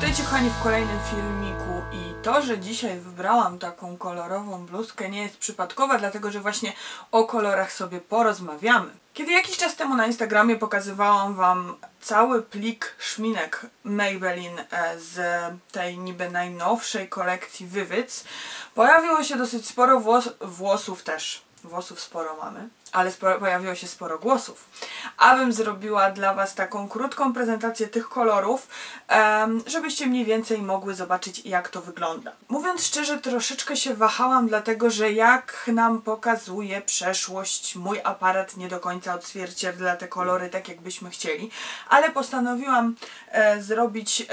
Witajcie kochani w kolejnym filmiku i to, że dzisiaj wybrałam taką kolorową bluzkę nie jest przypadkowe, dlatego że właśnie o kolorach sobie porozmawiamy. Kiedy jakiś czas temu na Instagramie pokazywałam Wam cały plik szminek Maybelline e, z tej niby najnowszej kolekcji Wywyc, pojawiło się dosyć sporo włos włosów też. Włosów sporo mamy, ale pojawiło się sporo głosów. Abym zrobiła dla Was taką krótką prezentację tych kolorów, żebyście mniej więcej mogły zobaczyć jak to wygląda. Mówiąc szczerze, troszeczkę się wahałam, dlatego że jak nam pokazuje przeszłość, mój aparat nie do końca odzwierciedla te kolory tak jakbyśmy chcieli, ale postanowiłam e, zrobić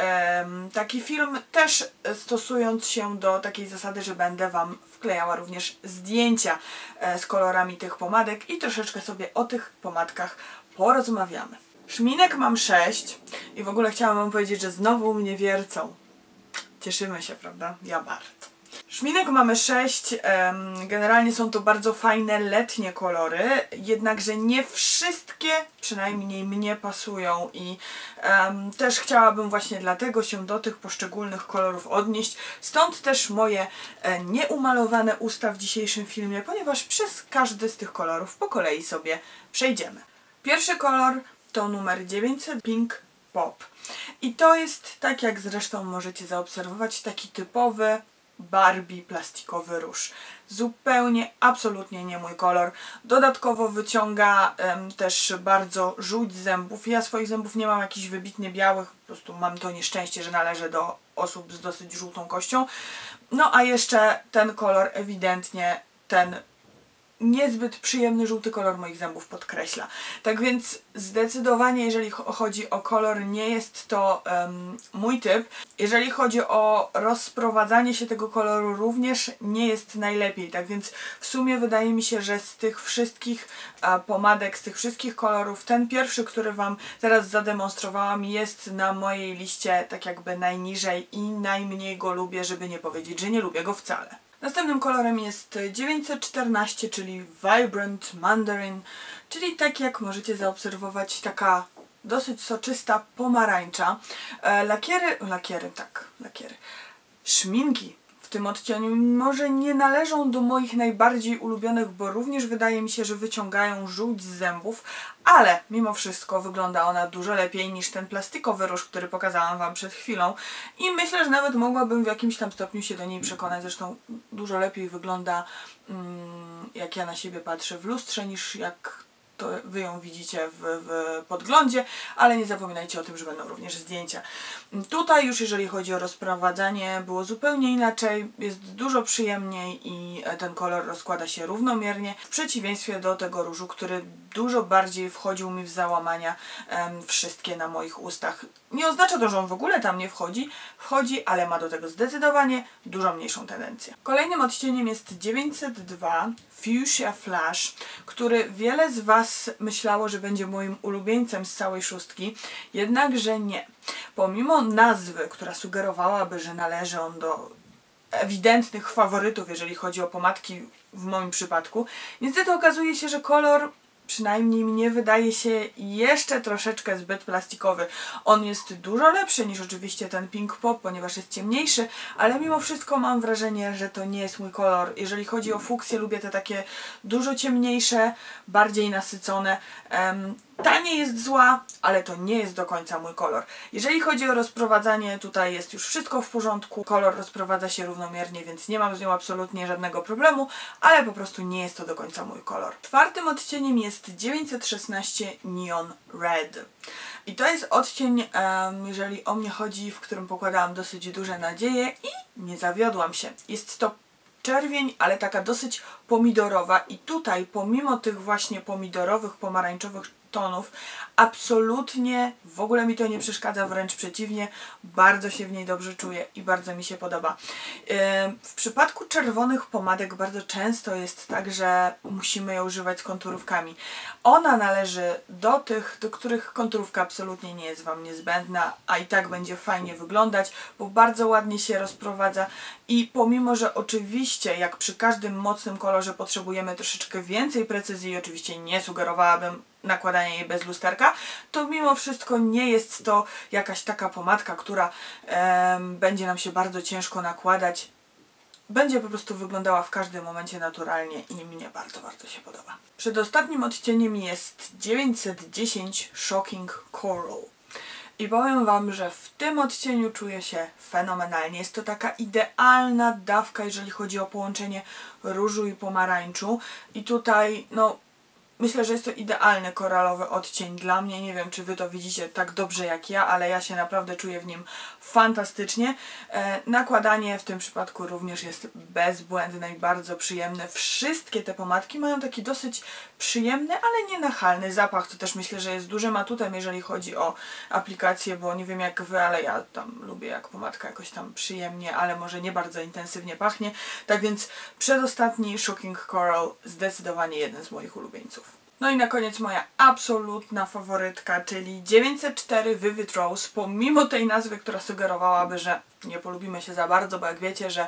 taki film też stosując się do takiej zasady, że będę Wam wklejała również zdjęcia e, z kolorami tych pomadek i troszeczkę sobie o tych pomadkach porozmawiamy. Szminek mam 6 i w ogóle chciałam Wam powiedzieć, że znowu mnie wiercą. Cieszymy się, prawda? Ja bardzo. Szminek mamy 6, em, generalnie są to bardzo fajne letnie kolory, jednakże nie wszystkie, przynajmniej mnie pasują i em, też chciałabym właśnie dlatego się do tych poszczególnych kolorów odnieść, stąd też moje e, nieumalowane usta w dzisiejszym filmie, ponieważ przez każdy z tych kolorów po kolei sobie przejdziemy. Pierwszy kolor to numer 900 Pink Pop i to jest, tak jak zresztą możecie zaobserwować, taki typowy Barbie plastikowy róż. Zupełnie, absolutnie nie mój kolor. Dodatkowo wyciąga też bardzo żółć zębów. Ja swoich zębów nie mam jakichś wybitnie białych, po prostu mam to nieszczęście, że należę do osób z dosyć żółtą kością. No a jeszcze ten kolor ewidentnie ten niezbyt przyjemny żółty kolor moich zębów podkreśla. Tak więc zdecydowanie, jeżeli cho- chodzi o kolor, nie jest to em, mój typ. Jeżeli chodzi o rozprowadzanie się tego koloru, również nie jest najlepiej. Tak więc w sumie wydaje mi się, że z tych wszystkich e, pomadek, z tych wszystkich kolorów, ten pierwszy, który Wam teraz zademonstrowałam, jest na mojej liście tak jakby najniżej i najmniej go lubię, żeby nie powiedzieć, że nie lubię go wcale. Następnym kolorem jest 914, czyli Vibrant Mandarin, czyli tak jak możecie zaobserwować, taka dosyć soczysta pomarańcza. E, lakiery, lakiery, tak, lakiery. Szminki w tym odcieniu może nie należą do moich najbardziej ulubionych, bo również wydaje mi się, że wyciągają żółć z zębów, ale mimo wszystko wygląda ona dużo lepiej niż ten plastikowy róż, który pokazałam Wam przed chwilą. I myślę, że nawet mogłabym w jakimś tam stopniu się do niej przekonać, zresztą dużo lepiej wygląda mm, jak ja na siebie patrzę w lustrze niż jak to Wy ją widzicie w, w podglądzie, ale nie zapominajcie o tym, że będą również zdjęcia. Tutaj już jeżeli chodzi o rozprowadzanie było zupełnie inaczej, jest dużo przyjemniej i ten kolor rozkłada się równomiernie, w przeciwieństwie do tego różu, który dużo bardziej wchodził mi w załamania em, wszystkie na moich ustach. Nie oznacza to, że on w ogóle tam nie wchodzi, wchodzi, ale ma do tego zdecydowanie dużo mniejszą tendencję. Kolejnym odcieniem jest 902 Fuchsia Flash, który wiele z Was myślało, że będzie moim ulubieńcem z całej szóstki, jednakże nie. Pomimo nazwy, która sugerowałaby, że należy on do ewidentnych faworytów, jeżeli chodzi o pomadki w moim przypadku, niestety okazuje się, że kolor przynajmniej mnie wydaje się jeszcze troszeczkę zbyt plastikowy. On jest dużo lepszy niż oczywiście ten Pink Pop, ponieważ jest ciemniejszy, ale mimo wszystko mam wrażenie, że to nie jest mój kolor. Jeżeli chodzi o fuksję, lubię te takie dużo ciemniejsze, bardziej nasycone. Em, ta nie jest zła, ale to nie jest do końca mój kolor. Jeżeli chodzi o rozprowadzanie, tutaj jest już wszystko w porządku. Kolor rozprowadza się równomiernie, więc nie mam z nią absolutnie żadnego problemu, ale po prostu nie jest to do końca mój kolor. Czwartym odcieniem jest 916 Neon Red. I to jest odcień, jeżeli o mnie chodzi, w którym pokładałam dosyć duże nadzieje i nie zawiodłam się. Jest to czerwień, ale taka dosyć pomidorowa i tutaj pomimo tych właśnie pomidorowych, pomarańczowych tonów, absolutnie w ogóle mi to nie przeszkadza, wręcz przeciwnie, bardzo się w niej dobrze czuję i bardzo mi się podoba. W przypadku czerwonych pomadek bardzo często jest tak, że musimy je używać z konturówkami. Ona należy do tych, do których konturówka absolutnie nie jest Wam niezbędna, a i tak będzie fajnie wyglądać, bo bardzo ładnie się rozprowadza i pomimo, że oczywiście jak przy każdym mocnym kolorze potrzebujemy troszeczkę więcej precyzji, oczywiście nie sugerowałabym nakładania jej bez lusterka, to mimo wszystko nie jest to jakaś taka pomadka, która będzie nam się bardzo ciężko nakładać. Będzie po prostu wyglądała w każdym momencie naturalnie i mnie bardzo, bardzo się podoba. Przedostatnim odcieniem jest 910 Shocking Coral. I powiem Wam, że w tym odcieniu czuję się fenomenalnie. Jest to taka idealna dawka, jeżeli chodzi o połączenie różu i pomarańczu. I tutaj, no, Myślę, że jest to idealny koralowy odcień dla mnie. Nie wiem, czy Wy to widzicie tak dobrze jak ja, ale ja się naprawdę czuję w nim fantastycznie. E, nakładanie w tym przypadku również jest bezbłędne i bardzo przyjemne. Wszystkie te pomadki mają taki dosyć przyjemny, ale nie nachalny zapach, co też myślę, że jest dużym atutem, jeżeli chodzi o aplikację, bo nie wiem jak Wy, ale ja tam lubię jak pomadka jakoś tam przyjemnie, ale może nie bardzo intensywnie pachnie. Tak więc przedostatni Shocking Coral zdecydowanie jeden z moich ulubieńców. No i na koniec moja absolutna faworytka, czyli 904 Vivid Rose, pomimo tej nazwy, która sugerowałaby, że nie polubimy się za bardzo, bo jak wiecie, że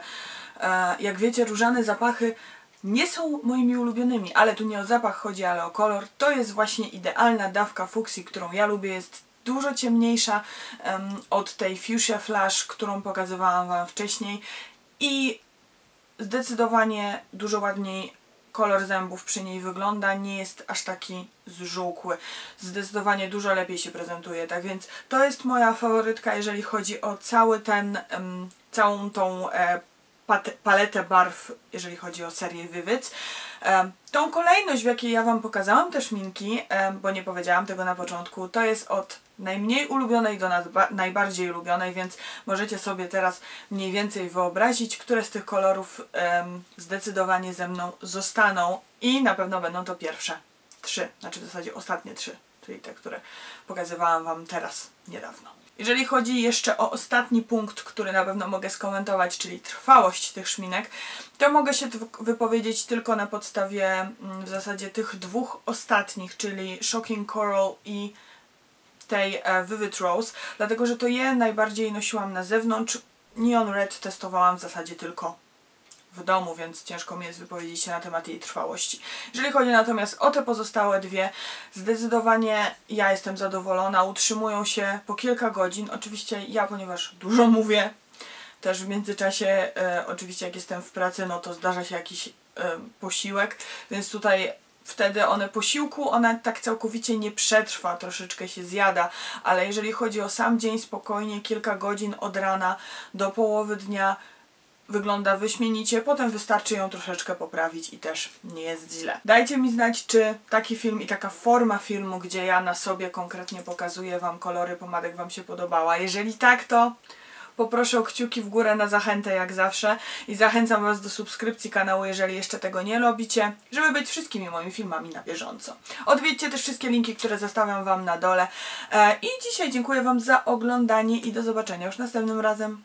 e, jak wiecie, różane zapachy nie są moimi ulubionymi, ale tu nie o zapach chodzi, ale o kolor. To jest właśnie idealna dawka fuksji, którą ja lubię, jest dużo ciemniejsza um, od tej Fuchsia Flash, którą pokazywałam Wam wcześniej i zdecydowanie dużo ładniej kolor zębów przy niej wygląda, nie jest aż taki zżółkły. Zdecydowanie dużo lepiej się prezentuje, tak więc to jest moja faworytka, jeżeli chodzi o cały ten, całą tą e, paletę barw, jeżeli chodzi o serię Vivids. Um, tą kolejność, w jakiej ja Wam pokazałam też minki, um, bo nie powiedziałam tego na początku, to jest od najmniej ulubionej do najbardziej ulubionej, więc możecie sobie teraz mniej więcej wyobrazić, które z tych kolorów zdecydowanie ze mną zostaną i na pewno będą to pierwsze trzy, znaczy w zasadzie ostatnie trzy, czyli te, które pokazywałam Wam teraz niedawno. Jeżeli chodzi jeszcze o ostatni punkt, który na pewno mogę skomentować, czyli trwałość tych szminek, to mogę się wypowiedzieć tylko na podstawie mm, w zasadzie tych dwóch ostatnich, czyli Shocking Coral i tej e, Vivid Rose, dlatego że to je najbardziej nosiłam na zewnątrz. Neon Red testowałam w zasadzie tylko w domu, więc ciężko mi jest wypowiedzieć się na temat jej trwałości. Jeżeli chodzi natomiast o te pozostałe dwie, zdecydowanie ja jestem zadowolona, utrzymują się po kilka godzin. Oczywiście ja, ponieważ dużo mówię, też w międzyczasie, e, oczywiście jak jestem w pracy, no to zdarza się jakiś e, posiłek, więc tutaj wtedy one posiłku, ona tak całkowicie nie przetrwa, troszeczkę się zjada, ale jeżeli chodzi o sam dzień spokojnie, kilka godzin od rana do połowy dnia, wygląda wyśmienicie, potem wystarczy ją troszeczkę poprawić i też nie jest źle. Dajcie mi znać, czy taki film i taka forma filmu, gdzie ja na sobie konkretnie pokazuję Wam kolory pomadek Wam się podobała. Jeżeli tak, to poproszę o kciuki w górę na zachętę jak zawsze i zachęcam Was do subskrypcji kanału, jeżeli jeszcze tego nie robicie, żeby być wszystkimi moimi filmami na bieżąco. Odwiedźcie też wszystkie linki, które zostawiam Wam na dole e, i dzisiaj dziękuję Wam za oglądanie i do zobaczenia już następnym razem.